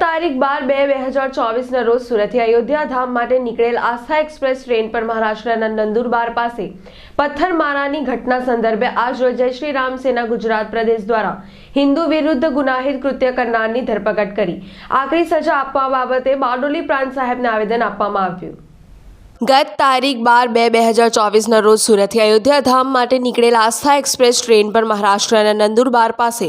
તારીખ બાર બે બે હજાર ચોવીસના રોજ સુરતથી અયોધ્યા ધામ માટે નીકળેલ આસ્થા એક્સપ્રેસ ટ્રેન પર મહારાષ્ટ્રના નંદુરબાર પાસે પથ્થરમારાની ઘટના સંદર્ભે આજ રોજ જય શ્રી રામ સેના ગુજરાત પ્રદેશ દ્વારા હિન્દુ વિરુદ્ધ ગુનાહિત કૃત્ય કરનારની ધરપકડ કરી. આકરી સજા આપવા બાબતે બારડોલી પ્રાંત સાહેબને આવેદન આપવામાં આવ્યું. ગત તારીખ બાર બે બે હજાર ચોવીસના રોજ સુરતથી અયોધ્યા ધામ માટે નીકળેલ આસ્થા એક્સપ્રેસ ટ્રેન પર મહારાષ્ટ્રના નંદુરબાર પાસે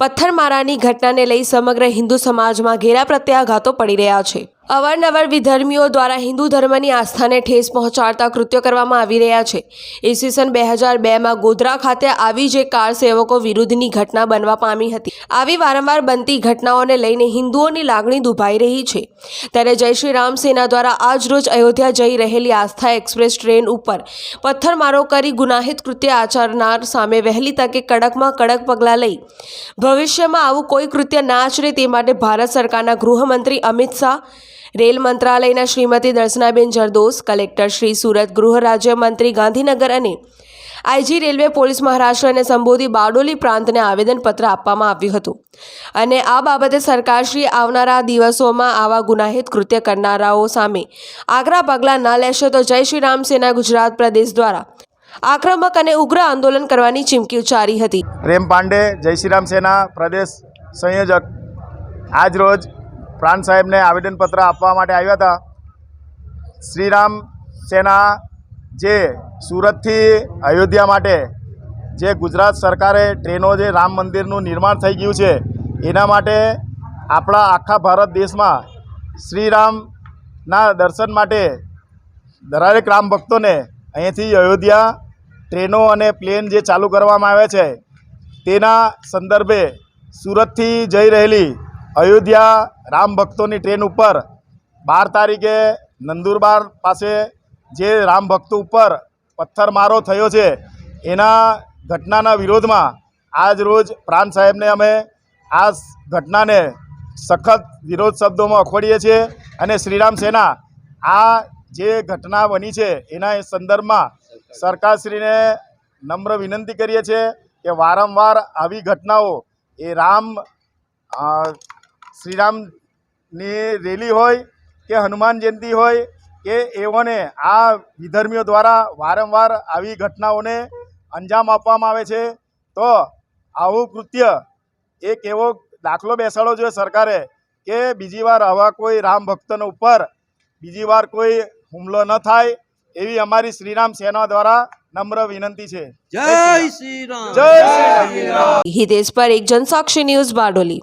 પથ્થરમારાની ઘટનાને લઈ સમગ્ર હિન્દુ સમાજમાં ઘેરા પ્રત્યાઘાતો પડી રહ્યા છે. અવારનવાર વિધર્મીઓ દ્વારા હિન્દુ ધર્મની આસ્થાને ઠેસ પહોંચાડતા કૃત્યો કરવામાં આવી રહ્યા છે. ઈસવીસન બે હજાર બેમાં ગોધરા ખાતે આવી જે કાર સેવકો વિરુદ્ધની ઘટના બનવા પામી હતી. આવી વારંવાર બનતી ઘટનાઓને લઈને હિન્દુઓની લાગણી દુભાઈ રહી છે. ત્યારે જય શ્રી રામ સેના દ્વારા આજરોજ અયોધ્યા જઈ રહેલી આસ્થા એક્સપ્રેસ ટ્રેન ઉપર પથ્થરમારો કરી ગુનાહિત કૃત્ય આચરનાર સામે વહેલી તકે કડકમાં કડક પગલાં લઈ. ભવિષ્યમાં આવું કોઈ કૃત્ય ના આચરે તે માટે ભારત સરકારના ગૃહમંત્રી અમિત શાહ રેલ મંત્રાલયના શ્રીમતી દર્શનાબેન જરદોસ, કલેક્ટર શ્રી સુરત ગૃહ રાજ્યમંત્રી ગાંધીનગર અને આઈજી રેલવે પોલીસ મહારાષ્ટ્રને સંબોધી બારડોલી પ્રાંતને આવેદનપત્ર આપવામાં આવ્યું હતું. અને આ બાબતે સરકારશ્રી આવનારા દિવસોમાં આવા ગુનાહિત કૃત્ય કરનારાઓ સામે આગ્રા પગલાં ન લેશે તો જય શ્રી રામ સેના ગુજરાત પ્રદેશ દ્વારા આક્રમક અને ઉગ્ર આંદોલન કરવાની ચીમકી ઉચ્ચારી હતી. રેમ પાંડે, જય શ્રીરામ સેના પ્રદેશ સંયોજક. આજ રોજ પ્રાંત સાહેબને આવેદનપત્ર આપવા માટે આવ્યા હતા. શ્રીરામ સેના જે સુરતથી અયોધ્યા માટે જે ગુજરાત સરકારે ટ્રેનો જે રામ મંદિરનું નિર્માણ થઈ ગયું છે, એના માટે આપણા આખા ભારત દેશમાં શ્રીરામના દર્શન માટે દરેક રામ ભક્તોને અહીંથી અયોધ્યા ટ્રેનો અને પ્લેન જે ચાલુ કરવામાં આવે છે, તેના સંદર્ભે સુરતથી જઈ રહેલી અયોધ્યા રામ ભક્તોની ટ્રેન ઉપર બાર તારીખે નંદુરબાર પાસે જે રામ ભક્તો ઉપર પથ્થરમારો થયો છે, એના ઘટનાના વિરોધમાં આજ રોજ પ્રાંત સાહેબને અમે આ ઘટનાને સખત વિરોધ શબ્દોમાં અખોડીએ છીએ અને શ્રીરામ સેના આ જે ઘટના બની છે, એના સંદર્ભમાં સરકારશ્રીને નમ્ર વિનંતી કરીએ છીએ કે વારંવાર આવી ઘટનાઓ એ રામ શ્રીરામની રેલી હોય કે હનુમાન જયંતિ હોય કે એઓને આ વિધર્મીઓ દ્વારા વારંવાર આવી ઘટનાઓને અંજામ આપવામાં આવે છે તો આવું કૃત્ય એક એવો દાખલો બેસાડવો જોઈએ સરકારે કે બીજી વાર આવા કોઈ રામ ભક્તનો ઉપર બીજી વાર કોઈ હુમલો ન થાય એવી અમારી શ્રીરામ સેના દ્વારા નમ્ર વિનંતી છે. જય શ્રી રામ. જય શ્રી રામ. હિતેશ પર એક જનસાક્ષી ન્યૂઝ બારડોલી.